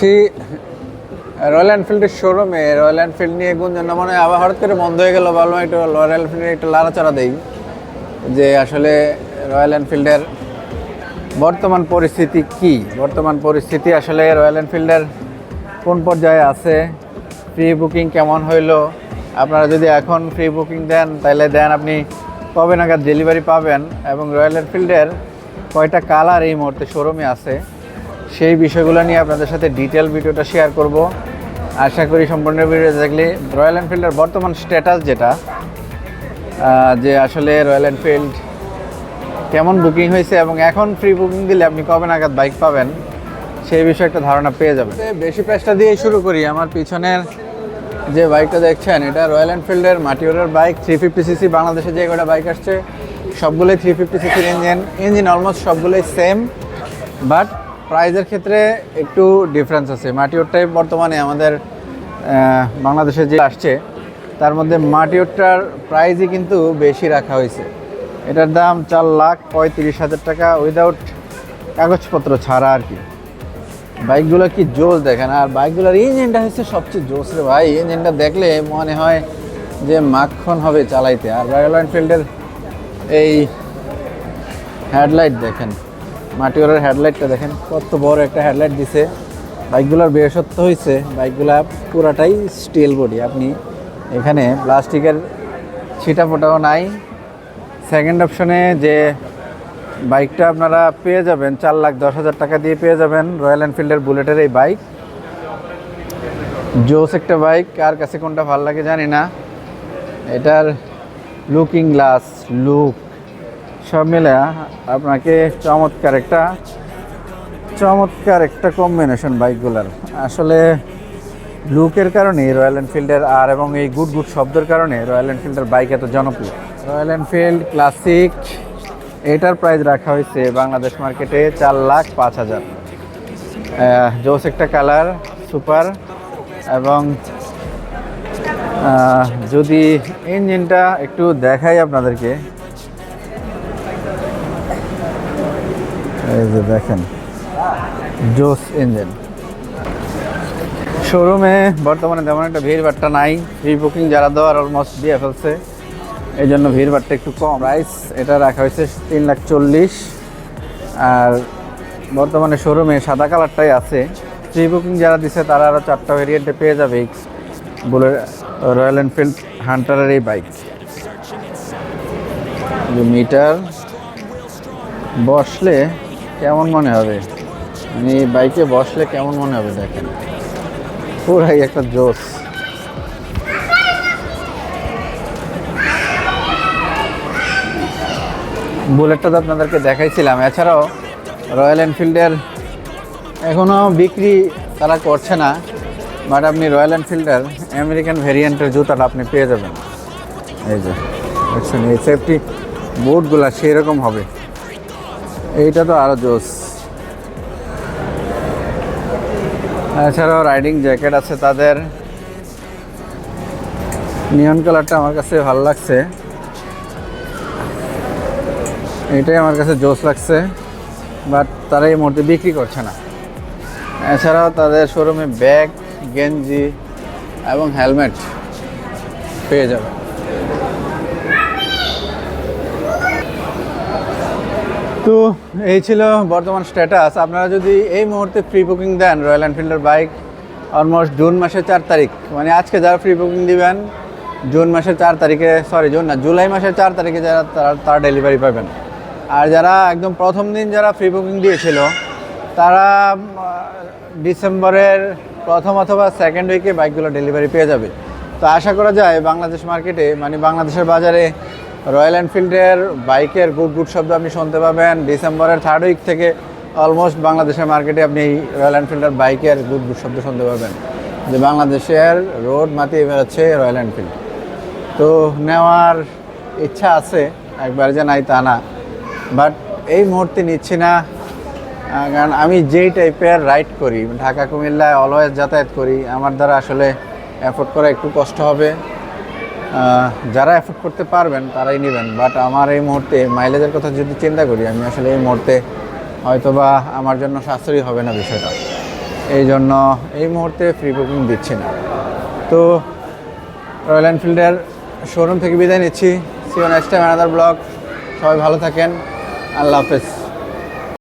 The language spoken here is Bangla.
আছি রয়্যাল এনফিল্ডের শোরুমে রয়্যাল এনফিল্ড নিয়ে গুঞ্জন মনে হয় আবার হঠাৎ করে বন্ধ হয়ে গেল, ভাবলাম একটু রয়্যাল এনফিল্ডের একটু লাড়াচাড়া দেই। যে আসলে রয়্যাল এনফিল্ডের বর্তমান পরিস্থিতি কি? বর্তমান পরিস্থিতি আসলে রয়্যাল এনফিল্ডের কোন পর্যায়ে আছে? ফ্রি বুকিং কেমন হইল? আপনারা যদি এখন ফ্রি বুকিং দেন তাহলে দেন আপনি কবে নাগাদ ডেলিভারি পাবেন। এবং রয়্যাল এনফিল্ডের কয়টা কালার এই মুহূর্তে শোরুমে আছে? সেই বিষয়গুলো নিয়ে আপনাদের সাথে ডিটেল ভিডিওটা শেয়ার করব। আশা করি সম্পূর্ণ ভিডিও দেখলে রয়্যাল এনফিল্ডের বর্তমান স্ট্যাটাস যেটা যে আসলে রয়্যাল এনফিল্ড কেমন বুকিং হয়েছে এবং এখন ফ্রি বুকিং দিলে আপনি কবে নাগাদ বাইক পাবেন, সেই বিষয়ে একটা ধারণা পেয়ে যাবেন। বেশি প্রাইসটা দিয়ে শুরু করি। আমার পিছনের যে বাইকটা দেখছেন, এটা রয়্যাল এনফিল্ডের মাটিওরের বাইক থ্রি ফিফটি সিসি বাংলাদেশে যে কটা বাইক আসছে, সবগুলোই থ্রি ফিফটি সিসির ইঞ্জিন ইঞ্জিন অলমোস্ট সবগুলোই সেম বাট প্রাইজের ক্ষেত্রে একটু ডিফারেন্স আছে। মাটিওরটাই বর্তমানে আমাদের বাংলাদেশে যে আসছে, তার মধ্যে মাটিওরটার প্রাইজই কিন্তু বেশি রাখা হয়েছে। এটার দাম চার লাখ পঁয়ত্রিশ হাজার টাকা উইদাউট কাগজপত্র ছাড়া আর কি। বাইকগুলো কি জোস দেখেন, আর বাইকগুলোর ইঞ্জিনটা হচ্ছে সবচেয়ে জোস রে ভাই। ইঞ্জিনটা দেখলে মনে হয় যে মাখন হবে চালাইতে। আর রয়্যাল এনফিল্ডের এই হেডলাইট দেখেন। মাটিওরের হেডলাইটটা দেখেন, কত বড় একটা হেডলাইট দিছে। বাইকগুলোর বিশেষত্ব হয়েছে বাইকগুলা পুরাটাই স্টিল বডি আপনি এখানে প্লাস্টিকের ছিটা ফোটাও নাই। সেকেন্ড অপশনে যে বাইকটা আপনারা পেয়ে যাবেন, চার লাখ দশ হাজার টাকা দিয়ে পেয়ে যাবেন রয়্যাল এনফিল্ডের বুলেটের এই বাইক জোস একটা বাইক কার কাছে কোনটা ভালো লাগে জানি না। এটার লুকিং গ্লাস লুক সব মিলে, আপনাকে চমৎকার একটা চমৎকার একটা কম্বিনেশন বাইকগুলোর আসলে লুকের কারণে রয়্যাল এনফিল্ডের আর এবং এই গুড গুড শব্দের কারণে রয়্যাল এনফিল্ডের বাইক এত জনপ্রিয়। রয়্যাল এনফিল্ড ক্লাসিক এটার প্রাইস রাখা হয়েছে বাংলাদেশ মার্কেটে চার লাখ পাঁচ হাজার। জোস একটা কালার সুপার এবং যদি ইঞ্জিনটা একটু দেখাই আপনাদেরকে এই যে দেখেন, জোস ইঞ্জিন শোরুমে বর্তমানে তেমন একটা ভিড় ভাট্টা নাই। প্রি বুকিং যারা দেওয়ার অলমোস্ট দিয়ে ফেলছে। এই জন্য ভিড় ভাট্টা একটু কম। প্রাইস এটা রাখা হয়েছে তিন লাখ চল্লিশ। আর বর্তমানে শোরুমে সাদা কালারটাই আছে। প্রি বুকিং যারা দিছে, তারা আরও চারটা ভেরিয়েন্টে পেয়ে যাবে বলে রয়্যাল এনফিল্ড হান্টারের এই বাইক মিটার বসলে কেমন মনে হবে? মানে বাইকে বসলে কেমন মনে হবে দেখেন? পুরাই একটা জোস বুলেটটা তো আপনাদেরকে দেখাইছিলাম। এছাড়াও রয়্যাল এনফিল্ডের এখনও বিক্রি তারা করছে না বাট আপনি রয়্যাল এনফিল্ডের আমেরিকান ভেরিয়েন্টের জুতাটা আপনি পেয়ে যাবেন। এই যে, দেখছেন, এই সেফটি বুটগুলা সেই রকম হবে। এইটা তো আরও জোস। এছাড়াও রাইডিং জ্যাকেট আছে তাদের। নিয়ন কালারটা আমার কাছে ভালো লাগছে। এটাই আমার কাছে জোস লাগছে বাট তারা এই মুহূর্তে বিক্রি করছে না। এছাড়াও তাদের শোরুমে ব্যাগ গেঞ্জি এবং হেলমেট পেয়ে যাবে। তো এই ছিল বর্তমান স্ট্যাটাস আপনারা যদি এই মুহূর্তে ফ্রি বুকিং দেন রয়্যাল এনফিল্ডের বাইক অলমোস্ট জুন মাসের চার তারিখ মানে আজকে যারা ফ্রি বুকিং দিবেন, জুন মাসের চার তারিখে সরি জুন না, জুলাই মাসের চার তারিখে যারা, তারা ডেলিভারি পাবেন। আর যারা একদম প্রথম দিন যারা ফ্রি বুকিং দিয়েছিল, তারা ডিসেম্বরের প্রথম অথবা সেকেন্ড উইকে বাইকগুলো ডেলিভারি পেয়ে যাবে। তো আশা করা যায়, বাংলাদেশ মার্কেটে মানে বাংলাদেশের বাজারে রয়্যাল এনফিল্ডের বাইকের গুড গুড শব্দ আপনি শুনতে পাবেন। ডিসেম্বরের থার্ড উইক থেকে অলমোস্ট বাংলাদেশের মার্কেটে আপনি এই রয়্যাল এনফিল্ডের বাইকের গুড গুড শব্দ শুনতে পাবেন। যে বাংলাদেশের রোড মাতিয়ে বেরোচ্ছে রয়্যাল এনফিল্ড তো নেওয়ার ইচ্ছা আছে, একবার যে নাই তা না। বাট এই মুহূর্তে নিচ্ছি না। কারণ আমি যেই টাইপের রাইড করি ঢাকা কুমিল্লায় অলওয়েজ যাতায়াত করি, আমার দ্বারা আসলে অ্যাফোর্ড করা একটু কষ্ট হবে। যারা অ্যাফোর্ড করতে পারবেন, তারাই নেবেন। বাট আমার এই মুহূর্তে মাইলেজের কথা যদি চিন্তা করি, আমি আসলে এই মুহূর্তে হয়তো বা আমার জন্য সাশ্রয়ী হবে না বিষয়টা। এই জন্য এই মুহূর্তে ফ্রি বুকিং দিচ্ছি না। তো রয়্যাল এনফিল্ডের শোরুম থেকে বিদায় নিচ্ছি। See you next time another blog সবাই ভালো থাকেন। আল্লাহ হাফেজ।